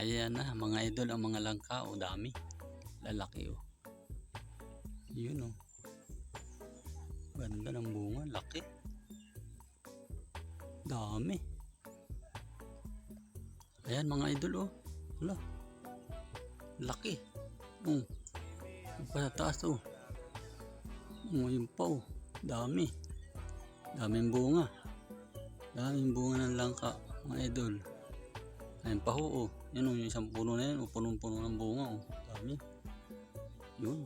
Ayan na, mga idol, ang mga langka, o dami. Lalaki, oh. Yun, oh. Ganda ng bunga, laki. Dami. Ayan, mga idol, oh. Wala. Laki. Oh. Ang Patatas, oh. Oh, yun pa, oh. Dami. Daming bunga. Daming bunga ng langka, mga idol. Ayun pa ho, oh. Yan oh, yung isang puno na yan, oh. Punong-puno ng bunga, oh. Dami. Yun.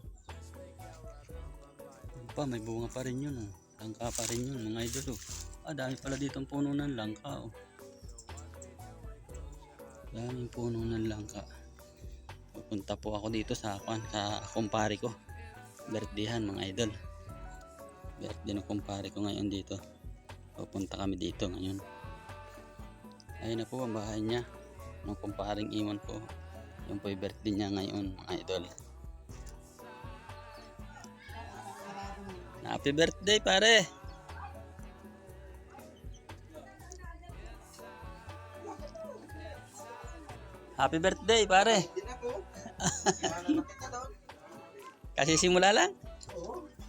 Yun pa, may bunga pa rin yun, oh. Langka pa rin yun, mga idol, oh. Ah, dami pala dito ang puno ng langka, oh. Daming puno ng langka. Pupunta po ako dito sa kwan, sa kumpare ko. Birthdayhan, mga idol. Birthday ng kumpare ko ngayon dito. Pupunta kami dito ngayon. Ayun na po ang bahay niya. Ng kumparing iwan ko. Yung po birthday niya ngayon, mga idol. Happy birthday, pare! Happy birthday, pare! Kasi simula lang?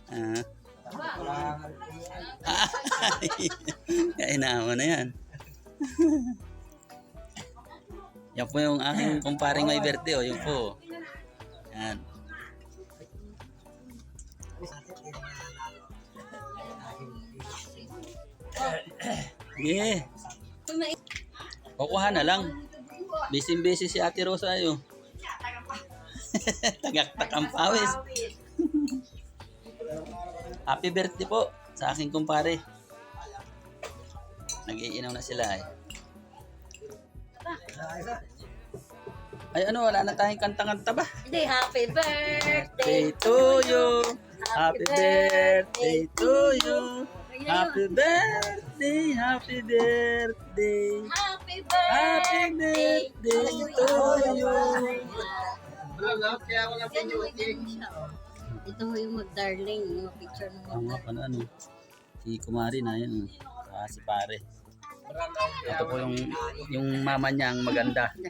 Ah. Kaya inaama na yan. Yan po yung aking kumparing may birthday, oh. Yun po. Yan. Yeah. Kukuha na lang. Busy-busy si Ate Rosa ayo. Tagaktak ang pawis. Happy birthday po sa aking kumpare. Nag-iinaw na sila eh. Ay ano, wala na tayong kanta-kanta ba? Hindi, happy birthday Day to you. Happy birthday to you. Happy birthday, happy birthday. Happy birthday to you. Ito ho yung mag-darling, yung picture ng Ang nga pala ano, si Kumari na yun, ah, si pare. Ito po yung, yung mama niya ang maganda. Eh.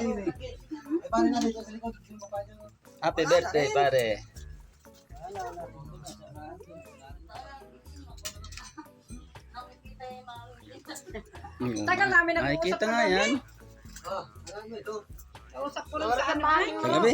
Eh. Happy birthday, pare. Tagal namin nag-uusap Nakikita nga yan. Ah. Kausap ko lang sa ano. Kagabi.